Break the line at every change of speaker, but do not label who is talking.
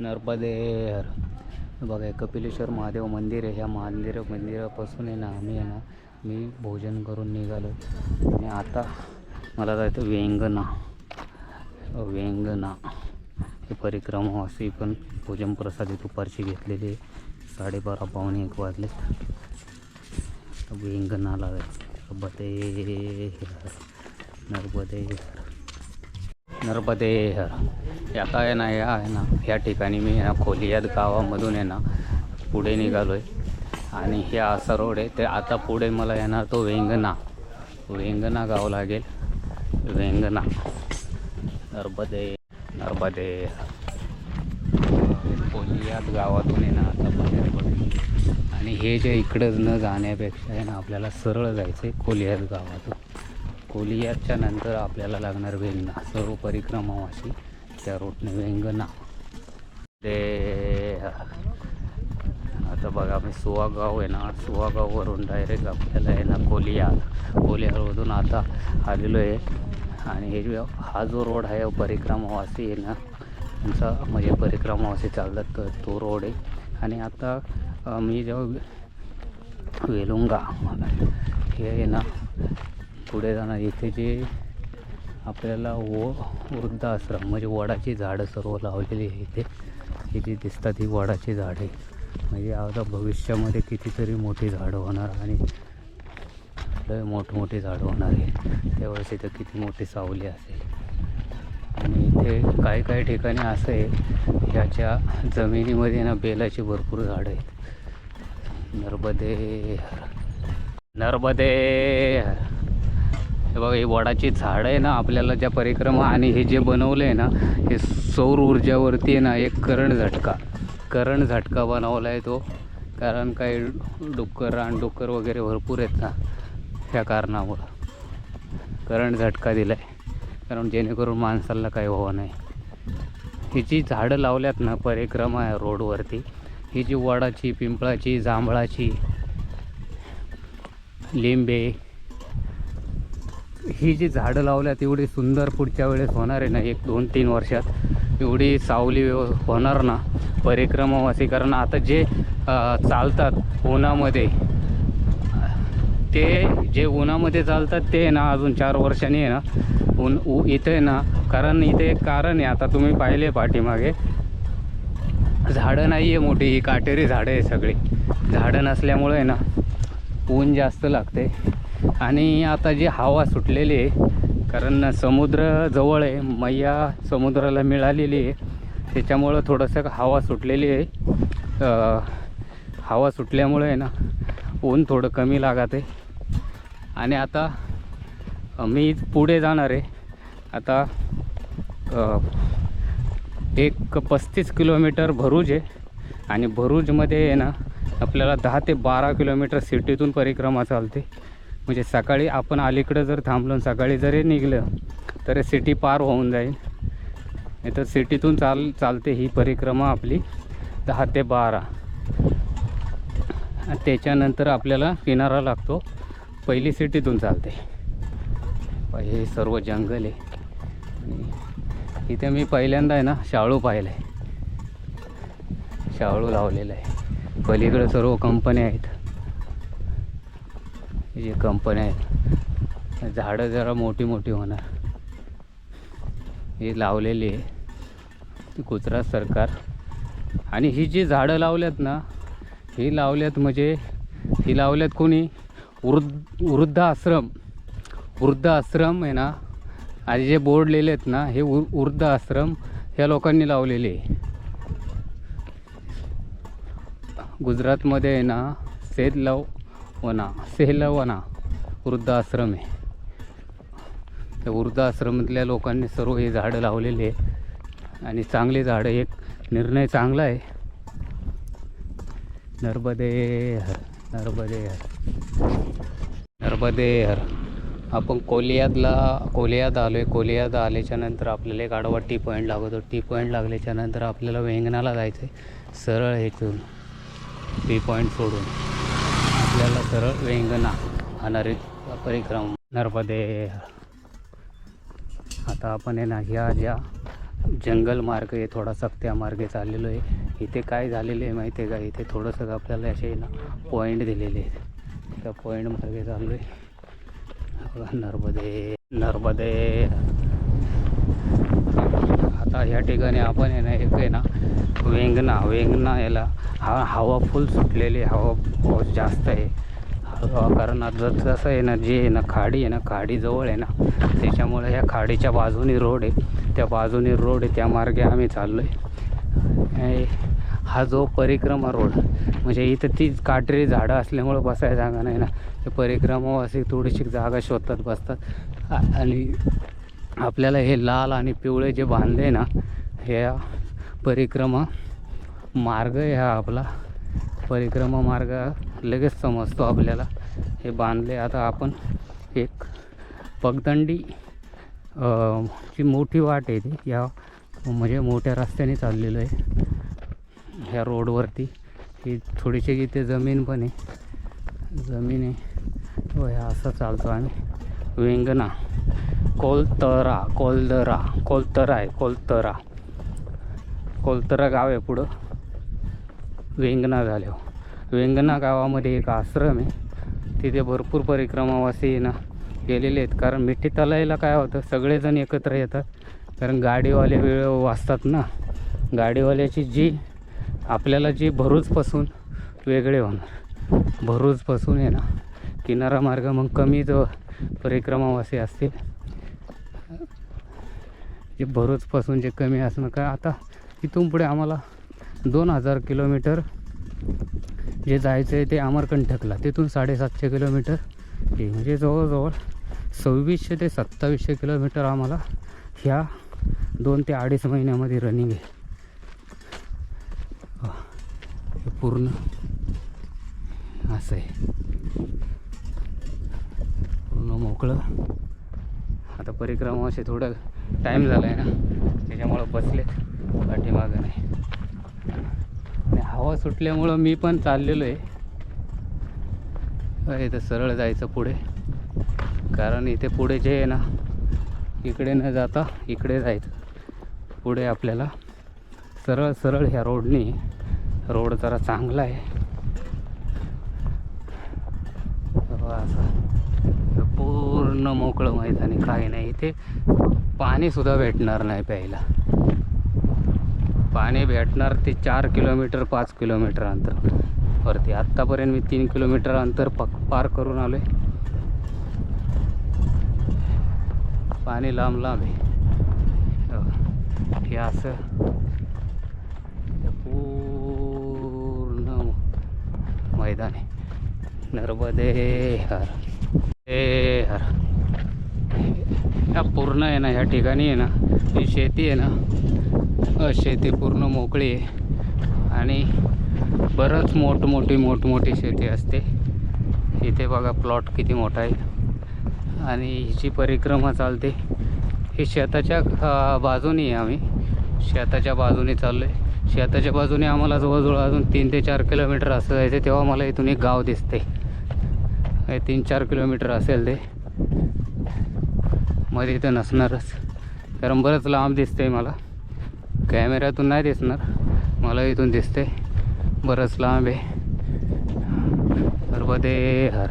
नर्मदेहर. बघा हे कपिलेश्वर महादेव मंदिर आहे. ह्या मंदिर मंदिरापासून आहे ना आम्ही आहे ना मी भोजन करून निघालो. आणि आता मला जायचं वेंगणा. वेंगणा. ही परिक्रमा अशी पण भोजन प्रसादी दुपारची घेतलेली साडेबारा पावणे एक वाजलेत. वेंगणाला जायचं नर्मदे नर्मदे नर्मदे हर आता आहे ना या आहे ना ह्या ठिकाणी मी ना खोलियात गावामधून आहे ना पुढे निघालो आहे आणि हे असा रोड आहे ते आता पुढे मला येणार तो वेंगणा वेंगणा गाव लागेल. वेंगणा नर्मदे नर्मदे खोलियात गावातून आहे ना आता बाहेर आणि हे जे इकडं न जाण्यापेक्षा आहे ना आपल्याला सरळ जायचं आहे खोलियात गावातून. कोलियाच्या नंतर आपल्याला लागणार वेंगणा सर्व परिक्रमावाशी त्या रोडने वेंगणा. ते आता बघा मी सुवागाव आहे ना सुवागाववरून डायरेक्ट आपल्याला आहे ना कोलिया कोलियामधून आता आलेलो आहे. आणि हे हा जो रोड आहे परिक्रमावासी आहे ना त्यांचा म्हणजे परिक्रमावासी चालतात तर तो रोड आहे. आणि आता मी जेव्हा वेलुंगा हे आहे ना पुढे जाणार इथे जे आपल्याला वो वृद्धाश्रम म्हणजे वडाची झाडं सर्व लावलेली आहे इथे. ही जी दिसतात ही वडाची झाडे म्हणजे आता भविष्यामध्ये कितीतरी मोठी झाडं होणार आणि लय मोठमोठी झाडं होणार आहे. त्यावेळेस इथं किती मोठी सावली असेल. आणि इथे काही काही ठिकाणी असं आहे ह्याच्या जमिनीमध्ये ना बेलाची भरपूर झाडं आहेत. नर्मदे नर्मदे हे बघा हे वडाची झाडं आहे ना आपल्याला ज्या परिक्रमा आणि हे जे बनवलं आहे ना हे सौर ऊर्जावरती आहे ना एक करण झटका. करण झटका बनवला आहे तो. कारण काही डुक्कर रानडुक्कर वगैरे भरपूर आहेत ना ह्या कारणामुळं. करण झटका दिला आहे कारण जेणेकरून माणसाला काही व्हावं नाही. ही जी झाडं लावल्यात ना परिक्रमा आहे रोडवरती ही जी वडाची पिंपळाची जांभळाची लिंबे ही जी झाडं लावल्यात एवढी सुंदर पुढच्या वेळेस होणार आहे ना एक दोन तीन वर्षात. एवढी सावली व्यव होणार ना परिक्रमावासी कारण आता जे चालतात उन्हामध्ये ते जे उन्हामध्ये चालतात ते आहे ना अजून चार वर्षांनी आहे ना ऊन उ इथे आहे ना कारण इथे एक कारण आहे आता तुम्ही पाहिले पाठीमागे. झाडं नाही आहे मोठी ही काटेरी झाडं आहे सगळी. झाडं नसल्यामुळे ना ऊन जास्त लागते. आणि आता जी हवा सुटलेली आहे कारण समुद्र जवळ आहे मैया समुद्राला मिळालेली आहे त्याच्यामुळं थोडंसं हवा सुटलेली आहे. हवा सुटल्यामुळे आहे ना ऊन थोडं कमी लागत आहे. आणि आता मी पुढे जाणार आहे. आता एक पस्तीस किलोमीटर भरूज आहे. आणि भरूजमध्ये आहे ना आपल्याला दहा ते बारा किलोमीटर सिटीतून परिक्रमा चालते. म्हणजे सकाळी आपण अलीकडं जर थांबलो सकाळी जरी निघलं तर सिटी पार होऊन जाईल. नाही तर सिटीतून चाल चालते ही परिक्रमा आपली दहा ते बारा. त्याच्यानंतर आपल्याला किनारा लागतो. पहिली सिटीतून चालते. हे सर्व जंगल आहे. इथे मी पहिल्यांदा आहे ना शाळू पाहिलं आहे शाळू लावलेलं आहे. पलीकडे सर्व कंपन्या आहेत. जे कंपन्या आहेत. झाडं जरा मोठी मोठी होणार. हे लावलेली आहे. गुजरात सरकार. आणि ही जी झाडं लावल्यात ना ही लावल्यात म्हणजे ही लावल्यात कोणी? वृद्ध वृद्ध आश्रम. वृद्ध आश्रम आहे ना आणि जे बोर्ड लिहिले आहेत ना हे वृद्ध आश्रम ह्या लोकांनी लावलेले आहे. गुजरातमध्ये आहे ना सेलव वना सेलवना वृद्ध आश्रम आहे त्या वृद्ध आश्रमातल्या लोकांनी सर्व हे झाडं लावलेले आहे आणि चांगले झाडं एक निर्णय चांगला आहे. नर्मदे हर नर्मदे हर नर्मदे हर आपण कोलियादला कोलियाद आलो आहे कोलियाद आल्याच्यानंतर आपल्याला एक आडवा टी पॉईंट लागतो. टी पॉईंट लागल्याच्या नंतर आपल्याला वेंगणाला जायचं आहे सरळ इथून टी पॉईंट सोडून. आपल्याला सरळ वेंगणा होणारी परिक्रम नर्मदे. आता आपण आहे ना ह्या ज्या जंगल मार्ग आहे थोडासा त्या मार्गे चाललेलो आहे. इथे काय झालेलं आहे माहिती आहे का? इथे थोडंसं आपल्याला असे ना पॉईंट दिलेले आहेत. त्या पॉईंट मार्गे चाललो आहे नर्मदे नर्मदे. आता ह्या ठिकाणी आपण आहे ना एक आहे ना वेंगणा वेंगणा याला हा हवा फुल सुटलेली हवा पाऊस जास्त आहे. हवा कारण जर जसं आहे ना जे आहे ना खाडी आहे ना खाडी जवळ आहे ना त्याच्यामुळे ह्या खाडीच्या बाजूनी रोड आहे. त्या बाजूनी रोड आहे त्या मार्गे आम्ही चाललो आहे हा जो परिक्रमा रोड म्हणजे इथं ती काटेरी झाडं असल्यामुळं बसायला जागा नाही ना. ते परिक्रमावासी थोडीशी जागा शोधतात बसतात. आणि आपल्याला हे लाल आणि पिवळे जे बांधले ना ह्या परिक्रमा मार्ग आहे हा आपला. परिक्रमा मार्ग लगेच समजतो आपल्याला. हे बांधले आता आपण एक पगदंडी ची मोठी वाट आहे ती. या म्हणजे मोठ्या रस्त्याने चाललेलो आहे. ह्या रोडवरती ही थोडीशी इथे जमीन पण आहे. जमीन आहे. व ह्या असं चालतो आम्ही. वेंगणा कोलतरा कोलदरा कोलतरा आहे कोलतरा. कोलतरा गाव आहे पुढं. वेंगणा झाले हो. वेंगणा गावामध्ये एक आश्रम आहे. तिथे भरपूर परिक्रमावासी ना गेलेले आहेत. कारण मिठी तलाईला काय होतं सगळेजण एकत्र येतात. कारण गाडीवाले वेळ वाचतात ना. गाडीवाल्याची जी आपल्याला जी भरूचपासून वेगळे होणार. भरूचपासून आहे ना किनारा मार्ग मग कमी जो परिक्रमावासी असतील. जे भरूचपासून जे कमी असणं काय आता इथून पुढे आम्हाला दोन हजार किलोमीटर जे जायचं आहे ते अमरकंठकला तिथून साडेसातशे किलोमीटर. हे म्हणजे जवळजवळ सव्वीसशे ते सत्तावीसशे किलोमीटर आम्हाला ह्या दोन ते अडीच महिन्यामध्ये रनिंग आहे. पूर्ण असं आहे. पूर्ण मोकळं. आता परिक्रमा असे थोडं टाईम झाला आहे ना त्याच्यामुळं बसले पाठीमागं नाही. आणि हवा सुटल्यामुळं मी पण चाललेलो आहे. इथं सरळ जायचं पुढे. कारण इथे पुढे जे आहे ना इकडे न जाता इकडे जायचं. पुढे आपल्याला सरळ सरळ ह्या रोडनी रोड जरा चांगला आहे. तेव्हा असं पूर्ण मोकळं मैदान आहे काही नाही. इथे पाणीसुद्धा भेटणार नाही प्यायला. पाणी भेटणार ते चार किलोमीटर पाच किलोमीटर अंतर. वरती आत्तापर्यंत मी तीन किलोमीटर अंतर पक पार करून आलो आहे पाणी लांब लांब आहे. हो. हे असं. पूर्ण मैदान आहे. नर्मदे हर. ए हर. या पूर्ण आहे ना ह्या ठिकाणी आहे ना ही शेती आहे ना शेती पूर्ण मोकळी आहे. आणि बरंच मोठमोठी मोठमोठी शेती असते. इथे बघा प्लॉट किती मोठा आहे. आणि हिची परिक्रमा चालते. ही शेताच्या बाजूनी बाजूने आहे आम्ही. शेताच्या बाजूने चाललो आहे शेताच्या बाजूने आम्हाला जवळजवळ अजून तीन ते चार किलोमीटर असं जायचं तेव्हा मला इथून एक गाव दिसते हे तीन चार किलोमीटर असेल ते. मध्ये इथं नसणारच. कारण बरंच लांब दिसतंय मला. कॅमेऱ्यातून नाही दिसणार. मला इथून दिसतंय. बरंच लांब आहे. नर्मदे हर